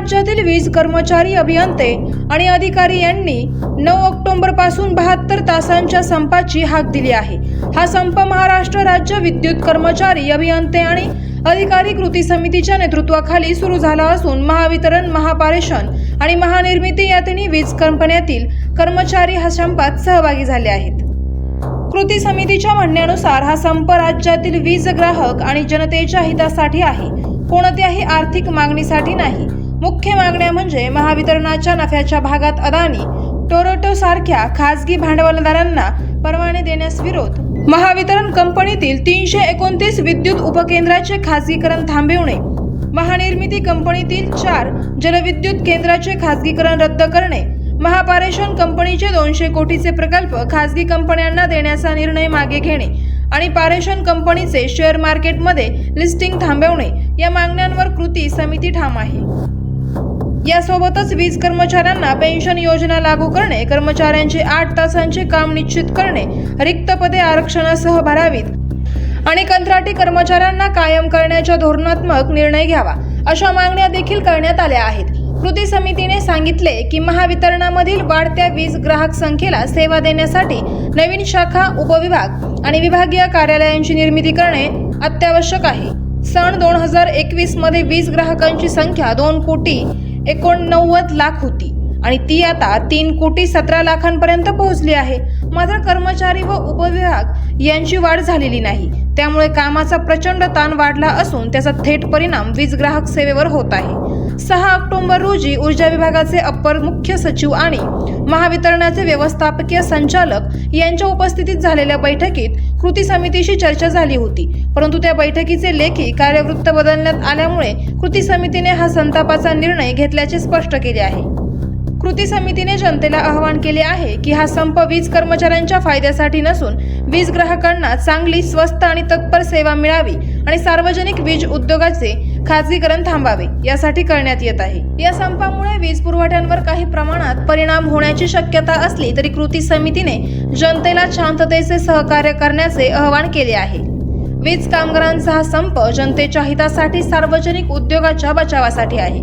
राज्यातील वीज कर्मचारी अभियंते आणि अधिकारी यांनी नऊ ऑक्टोबरपासून बहात्तर तासांच्या संपाची हाक दिली आहे. हा संप महाराष्ट्र राज्य विद्युत कर्मचारी अभियंते आणि अधिकारी कृती समितीच्या नेतृत्वाखाली सुरू झाला असून महावितरण महापारेषण आणि महानिर्मिती या तिन्ही वीज कंपन्यातील कर्मचारी हा संपात सहभागी झाले आहेत. कृती समितीच्या म्हणण्यानुसार हा संप राज्यातील वीज ग्राहक आणि जनतेच्या हितासाठी आहे. कोणत्याही आर्थिक मागणीसाठी नाही. मुख्य मागण्या म्हणजे महावितरणाच्या नफ्याच्या भागात अदानी टोरोटो सारख्या खासगी भांडवलदारांना परवाने देण्यास विरोध. महावितरण कंपनीतील तीनशे एकोणतीस विद्युत उपकेंद्राचे खासगीकरण थांबविणे. महानिर्मिती कंपनीतील चार जलविद्युत केंद्राचे खासगीकरण रद्द करणे. महापारेषण कंपनीचे दोनशे कोटीचे प्रकल्प खासगी कंपन्यांना देण्याचा निर्णय मागे घेणे आणि पारेषण कंपनीचे शेअर मार्केटमध्ये लिस्टिंग थांबवणे. या मागण्यांवर कृती समिती ठाम आहे. यासोबतच वीज कर्मचाऱ्यांना पेन्शन योजना लागू करणे कर्मचाऱ्यांचे आठ तासांचे काम निश्चित करणे रिक्त पदे आरक्षणासह भरावीत. आणि कंत्राटी कर्मचाऱ्यांना कायम करण्याच्या धोरणात्मक निर्णय घ्यावा अशा मागण्या देखील करण्यात आल्या आहेत. कृती समितीने सांगितले की महावितरणामधील वाढत्या वीज ग्राहक संख्येला सेवा देण्यासाठी नवीन शाखा उपविभाग आणि विभागीय कार्यालयांची निर्मिती करणे अत्यावश्यक आहे. सन दोन हजार एकवीसमध्ये वीज ग्राहकांची संख्या दोन कोटी एकोणनव्वद लाख होती. आणि ती आता तीन कोटी सतरा लाखांपर्यंत पोहोचली आहे. मात्र कर्मचारी व उपविभाग यांची वाढ झालेली नाही. त्यामुळे कामाचा प्रचंड ताण वाढला असून त्याचा थेट परिणाम वीज ग्राहक सेवेवर होत आहे. सहा ऑक्टोबर रोजी ऊर्जा विभागाचे अप्पर मुख्य सचिव आणि महावितरणाचे व्यवस्थापकीय संचालक यांच्या उपस्थितीत झालेल्या बैठकीत कृती समितीशी चर्चा झाली होती. परंतु त्या बैठकीचे लेखी कार्यवृत्त बदलण्यात आल्यामुळे कृती समितीने हा संतापाचा निर्णय घेतल्याचे स्पष्ट केले आहे. कृती समितीने जनतेला आवाहन केले आहे की हा संप वीज कर्मचाऱ्यांच्या फायद्यासाठी नसून वीज ग्राहकांना चांगली स्वस्त आणि तत्पर सेवा मिळावी आणि सार्वजनिक वीज उद्योगाचे खाजगीकरण थांबावे यासाठी करण्यात येत आहे. या संपामुळे वीज पुरवठ्यांवर काही प्रमाणात परिणाम होण्याची शक्यता असली तरी कृती समितीने जनतेला शांततेचे सहकार्य करण्याचे आवाहन केले आहे. वीज कामगारांचा हा संप जनतेच्या हितासाठी सार्वजनिक उद्योगाच्या बचावासाठी आहे.